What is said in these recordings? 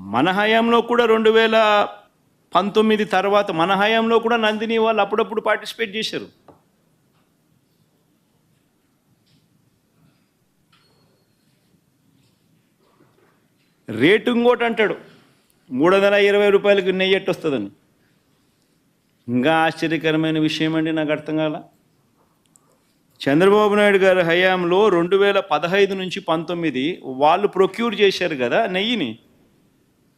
మన హయాంలో కూడా రెండు వేల పంతొమ్మిది తర్వాత మన హయాంలో కూడా నందిని వాళ్ళు అప్పుడప్పుడు పార్టిసిపేట్ చేశారు. రేటు ఇంకోటి అంటాడు. మూడు వందల ఇరవై రూపాయలకి నెయ్యి ఎట్టు వస్తుందని. ఇంకా ఆశ్చర్యకరమైన విషయం అండి నాకు అర్థం కాల. చంద్రబాబు నాయుడు గారి హయాంలో రెండు వేల పదహైదు నుంచి పంతొమ్మిది వాళ్ళు ప్రొక్యూర్ చేశారు కదా నెయ్యిని.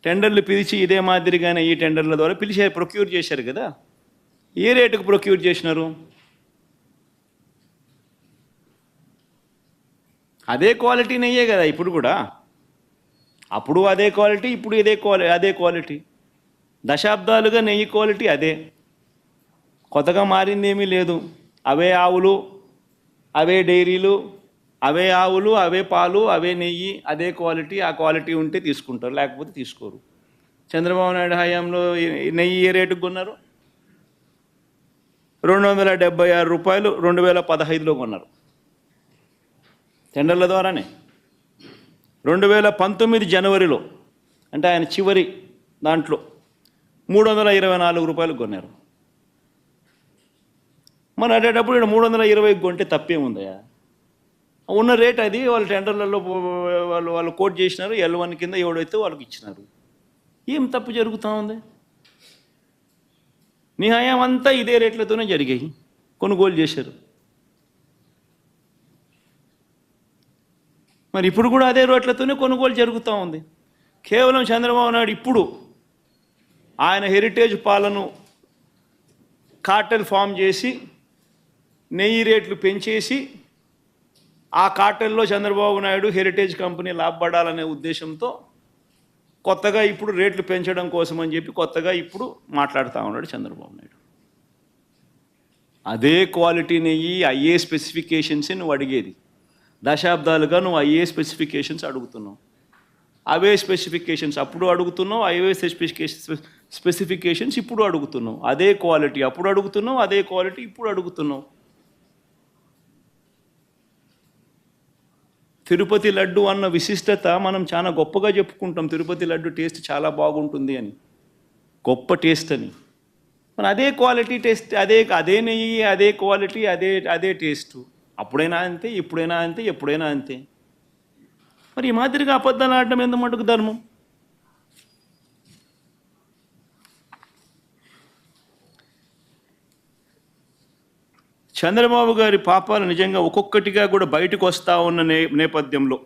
టెండర్లు పిలిచి ఇదే మాదిరిగానే ఈ టెండర్ల ద్వారా పిలిచి ప్రొక్యూర్ చేశారు కదా. ఏ రేటుకు ప్రొక్యూర్ చేసినారు? అదే క్వాలిటీ నెయ్యే కదా ఇప్పుడు కూడా. అప్పుడు అదే క్వాలిటీ ఇప్పుడు ఇదే క్వాలి అదే క్వాలిటీ. దశాబ్దాలుగా నెయ్యి క్వాలిటీ అదే. కొత్తగా మారింది ఏమీ లేదు. అవే ఆవులు అవే డైరీలు అవే ఆవులు అవే పాలు అవే నెయ్యి అదే క్వాలిటీ ఆ క్వాలిటీ ఉంటే తీసుకుంటారు లేకపోతే తీసుకోరు. చంద్రబాబు నాయుడు హయాంలో నెయ్యి ఏ రేటుకు కొన్నారు? రెండు వందల డెబ్బై ఆరు రూపాయలు రెండు వేల పదహైదులో కొన్నారు. టెండర్ల ద్వారానే. రెండు వేల పంతొమ్మిది జనవరిలో అంటే ఆయన చివరి దాంట్లో మూడు వందల ఇరవై నాలుగు రూపాయలు కొన్నారు. మరి అటేటప్పుడు మూడు వందల ఇరవై కొంటే తప్పేముందయా ఉన్న రేట్ అది. వాళ్ళు టెండర్లలో వాళ్ళు వాళ్ళు కోట్ చేసినారు. ఎల్ వన్ కింద ఎవడైతే వాళ్ళకి ఇచ్చినారు. ఏం తప్పు జరుగుతూ ఉంది? నీ హయాం అంతా ఇదే రేట్లతోనే జరిగాయి. కొనుగోలు చేశారు. మరి ఇప్పుడు కూడా అదే రేట్లతోనే కొనుగోలు జరుగుతూ ఉంది. కేవలం చంద్రబాబు నాయుడు ఇప్పుడు ఆయన హెరిటేజ్ పాలను కార్టెల్ ఫామ్ చేసి నెయ్యి రేట్లు పెంచేసి ఆ కార్టెల్లో చంద్రబాబు నాయుడు హెరిటేజ్ కంపెనీ లాభపడాలనే ఉద్దేశంతో కొత్తగా ఇప్పుడు రేట్లు పెంచడం కోసం అని చెప్పి కొత్తగా ఇప్పుడు మాట్లాడుతూ ఉన్నాడు చంద్రబాబు నాయుడు. అదే క్వాలిటీ నెయ్యి అయ్యే స్పెసిఫికేషన్స్ నువ్వు అడిగేది. దశాబ్దాలుగా నువ్వు అయ్యే స్పెసిఫికేషన్స్ అడుగుతున్నావు. అవే స్పెసిఫికేషన్స్ అప్పుడు అడుగుతున్నావు అవే స్పెసిఫికేషన్ స్పెసిఫికేషన్స్ ఇప్పుడు అడుగుతున్నావు. అదే క్వాలిటీ అప్పుడు అడుగుతున్నావు అదే క్వాలిటీ ఇప్పుడు అడుగుతున్నావు. తిరుపతి లడ్డు అన్న విశిష్టత మనం చాలా గొప్పగా చెప్పుకుంటాం. తిరుపతి లడ్డు టేస్ట్ చాలా బాగుంటుంది అని. గొప్ప టేస్ట్ అని. మరి అదే క్వాలిటీ టేస్ట్ అదే అదే నెయ్యి అదే క్వాలిటీ అదే అదే టేస్ట్. అప్పుడైనా అంతే ఇప్పుడైనా అంతే ఎప్పుడైనా అంతే. మరి ఈ మాదిరిగా అబద్ధాలు ఆడడం ఎంత మటుకు ధర్మం? చంద్రబాబు గారి పాపాలు నిజంగా ఒక్కొక్కటిగా కూడా బయటకు వస్తూ ఉన్న నే నేపథ్యంలో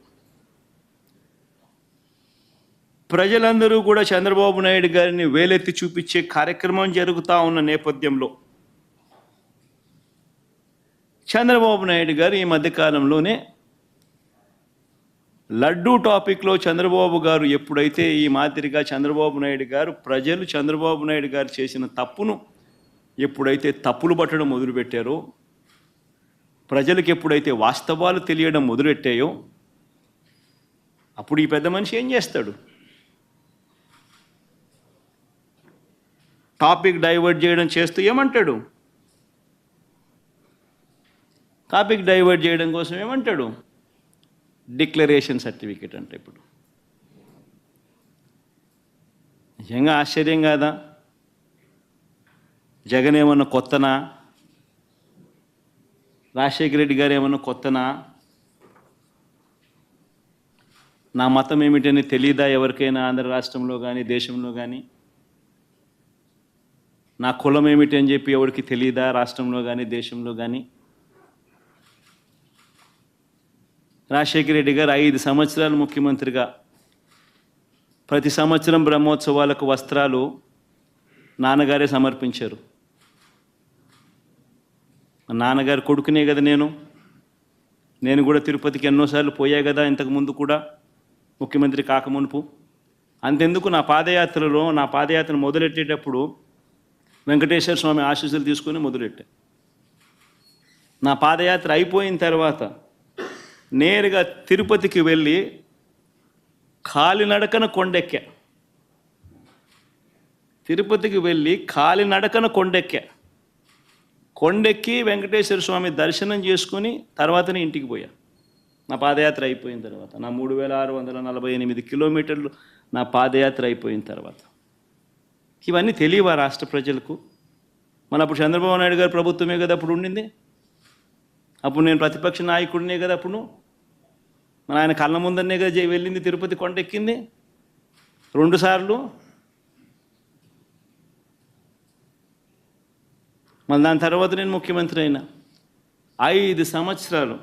ప్రజలందరూ కూడా చంద్రబాబు నాయుడు గారిని వేలెత్తి చూపించే కార్యక్రమం జరుగుతూ ఉన్న నేపథ్యంలో చంద్రబాబు నాయుడు గారు ఈ మధ్యకాలంలోనే లడ్డూ టాపిక్లో చంద్రబాబు గారు ఎప్పుడైతే ఈ మాదిరిగా చంద్రబాబు నాయుడు గారు ప్రజలు చంద్రబాబు నాయుడు గారు చేసిన తప్పును ఎప్పుడైతే తప్పులు పట్టడం మొదలుపెట్టారో ప్రజలకు ఎప్పుడైతే వాస్తవాలు తెలియడం మొదలెట్టాయో అప్పుడు ఈ పెద్ద మనిషి ఏం చేస్తాడు? టాపిక్ డైవర్ట్ చేయడం చేస్తూ ఏమంటాడు? టాపిక్ డైవర్ట్ చేయడం కోసం ఏమంటాడు? డిక్లరేషన్ సర్టిఫికేట్ అంటే ఇప్పుడు. నిజంగా ఆశ్చర్యం కాదా? జగన్ ఏమన్నా కొత్తనా? రాజశేఖర రెడ్డి గారు ఏమన్నా కొత్తనా? నా మతం ఏమిటని తెలియదా ఎవరికైనా ఆంధ్ర రాష్ట్రంలో కానీ దేశంలో కానీ నా కులం ఏమిటి అని చెప్పి ఎవరికి తెలియదా రాష్ట్రంలో కానీ దేశంలో కానీ రాజశేఖర రెడ్డి గారు ఐదు సంవత్సరాలు ముఖ్యమంత్రిగా. ప్రతి సంవత్సరం బ్రహ్మోత్సవాలకు వస్త్రాలు నాన్నగారే సమర్పించారు. మా నాన్నగారు కొడుకునే కదా నేను. నేను కూడా తిరుపతికి ఎన్నోసార్లు పోయా కదా ఇంతకు ముందు కూడా ముఖ్యమంత్రి కాకమునుపు అంతెందుకు నా పాదయాత్రలో నా పాదయాత్ర మొదలెట్టేటప్పుడు వెంకటేశ్వర స్వామి ఆశీస్సులు తీసుకొని మొదలెట్టా. నా పాదయాత్ర అయిపోయిన తర్వాత నేరుగా తిరుపతికి వెళ్ళి కాలినడకన కొండెక్కా. తిరుపతికి వెళ్ళి కాలినడకన కొండెక్కా. కొండెక్కి వెంకటేశ్వర స్వామి దర్శనం చేసుకుని తర్వాతనే ఇంటికి పోయా. నా పాదయాత్ర అయిపోయిన తర్వాత నా మూడు వేల ఆరు వందల నలభై ఎనిమిది కిలోమీటర్లు నా పాదయాత్ర అయిపోయిన తర్వాత. ఇవన్నీ తెలియవా రాష్ట్ర ప్రజలకు? మన అప్పుడు చంద్రబాబు నాయుడు గారు ప్రభుత్వమే కదా అప్పుడు ఉండింది? అప్పుడు నేను ప్రతిపక్ష నాయకుడినే కదా అప్పుడు? మన ఆయన కళ్ళ ముందరనే కదా వెళ్ళింది తిరుపతి కొండెక్కింది? రెండుసార్లు రెండు సార్లు మళ్ళీ దాని తర్వాత నేను ముఖ్యమంత్రి అయినా. ఐదు సంవత్సరాలు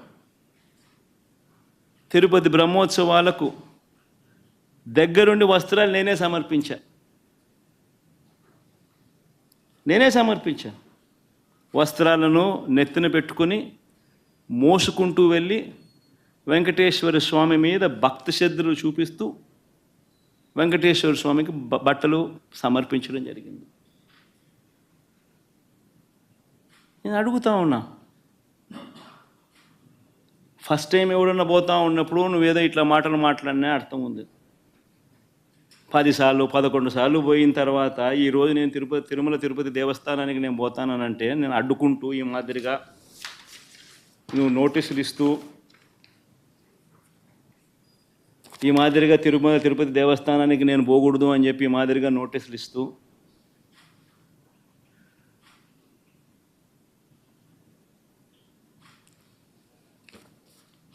తిరుపతి బ్రహ్మోత్సవాలకు దగ్గరుండి వస్త్రాలు నేనే సమర్పించా. నేనే సమర్పించా. వస్త్రాలను నెత్తిన పెట్టుకుని మోసుకుంటూ వెళ్ళి వెంకటేశ్వర స్వామి మీద భక్తి శ్రద్ధలు చూపిస్తూ వెంకటేశ్వర స్వామికి బట్టలు సమర్పించడం జరిగింది. నేను అడుగుతా ఉన్నా. ఫస్ట్ టైం ఎవడన్నా పోతా ఉన్నప్పుడు నువ్వేదో ఇట్లా మాటలు మాట్లాడినా అర్థం ఉంది. పదిసార్లు పదకొండు సార్లు పోయిన తర్వాత ఈరోజు నేను తిరుపతి తిరుమల తిరుపతి దేవస్థానానికి నేను పోతానంటే నేను అడ్డుకుంటూ ఈ మాదిరిగా నువ్వు నోటీసులు ఇస్తూ ఈ మాదిరిగా తిరుమల తిరుపతి దేవస్థానానికి నేను పోకూడదు అని చెప్పి ఈ మాదిరిగా నోటీసులు ఇస్తూ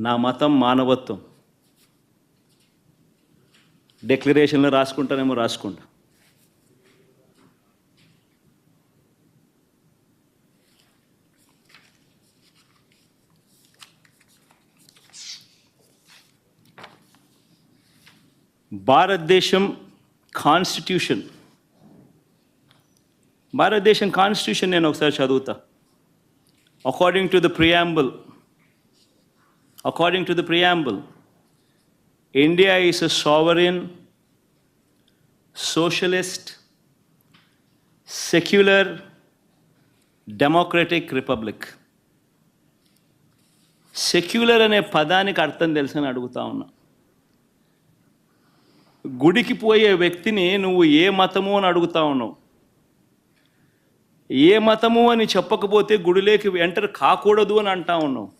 నా మతం మానవత్వం. డిక్లరేషన్లో రాసుకుంటానేమో రాసుకుంటా. భారతదేశం కాన్స్టిట్యూషన్. భారతదేశం కాన్స్టిట్యూషన్ నేను ఒకసారి చదువుతా. According to the preamble According to the preamble, India is a sovereign, socialist, secular, democratic republic. Secular అనే పదానికి అర్థం తెలుసని అడుగుతా ఉన్నా. గుడికి పోయే వ్యక్తిని నువ్వు ఏ మతము అని అడుగుతా ఉన్నావు? ఏ మతము అని చెప్పకపోతే గుడిలోకి ఎంటర్ కాకూడదు అని అంటా ఉన్నావు.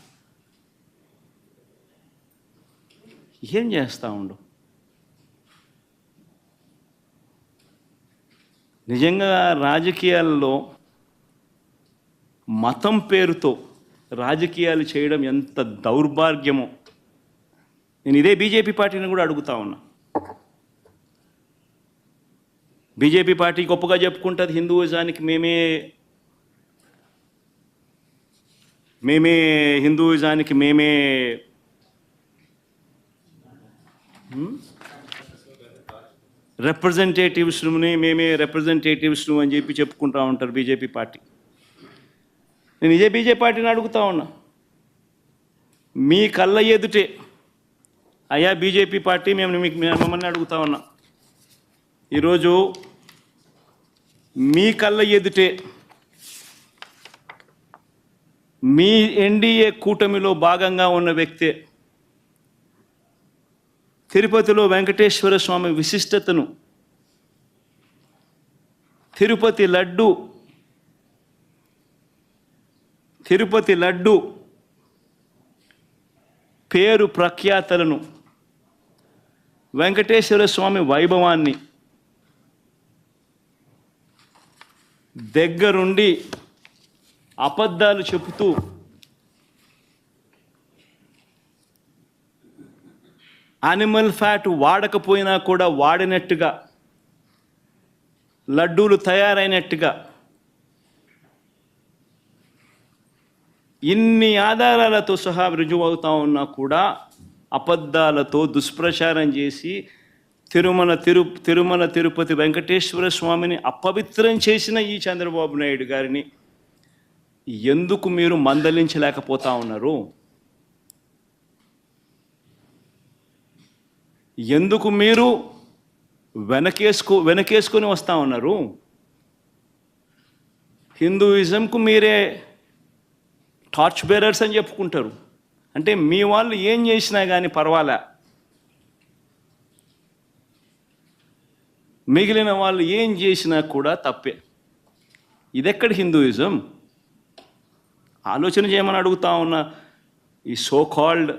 E ఏం చేస్తూ ఉండు. నిజంగా రాజకీయాల్లో మతం పేరుతో రాజకీయాలు చేయడం ఎంత దౌర్భాగ్యమో. నేను ఇదే బీజేపీ పార్టీని కూడా అడుగుతా ఉన్నా. బీజేపీ పార్టీ గొప్పగా చెప్పుకుంటుంది హిందూయిజానికి మేమే మేమే హిందూయిజానికి మేమే రిప్రజెంటేటివ్స్ని మేమే రిప్రజెంటేటివ్స్ను అని చెప్పి చెప్పుకుంటా ఉంటారు బీజేపీ పార్టీ. నేను ఇదే బీజేపీ పార్టీని అడుగుతా ఉన్నా. మీ కళ్ళ ఎదుటే అయ్యా బీజేపీ పార్టీ మేము మీకు మమ్మల్ని అడుగుతా ఉన్నా. ఈరోజు మీ కళ్ళ ఎదుటే మీ ఎన్డీఏ కూటమిలో భాగంగా ఉన్న వ్యక్తే తిరుపతిలో వెంకటేశ్వర స్వామి విశిష్టతను. తిరుపతి లడ్డు. తిరుపతి లడ్డు పేరు ప్రఖ్యాతలను. వెంకటేశ్వర స్వామి వైభవాన్ని. దగ్గరుండి అబద్ధాలు చెబుతూ అనిమల్ ఫ్యాట్ వాడకపోయినా కూడా వాడినట్టుగా లడ్డూలు తయారైనట్టుగా ఇన్ని ఆధారాలతో సహా రుజువు అవుతా ఉన్నా కూడా అబద్ధాలతో దుష్ప్రచారం చేసి తిరుమల తిరు తిరుమల తిరుపతి వెంకటేశ్వర స్వామిని అపవిత్రం చేసిన ఈ చంద్రబాబు నాయుడు గారిని ఎందుకు మీరు మందలించలేకపోతా ఉన్నారు? ఎందుకు మీరు వెనకేసుకో వెనకేసుకొని వస్తూ ఉన్నారు? హిందూయిజంకు మీరే టార్చ్ బేరర్స్ అని చెప్పుకుంటారు. అంటే మీ వాళ్ళు ఏం చేసినా కానీ పర్వాలే? మిగిలిన వాళ్ళు ఏం చేసినా కూడా తప్పే. ఇదెక్కడ హిందూయిజం? ఆలోచన చేయమని అడుగుతా ఉన్న ఈ సో కాల్డ్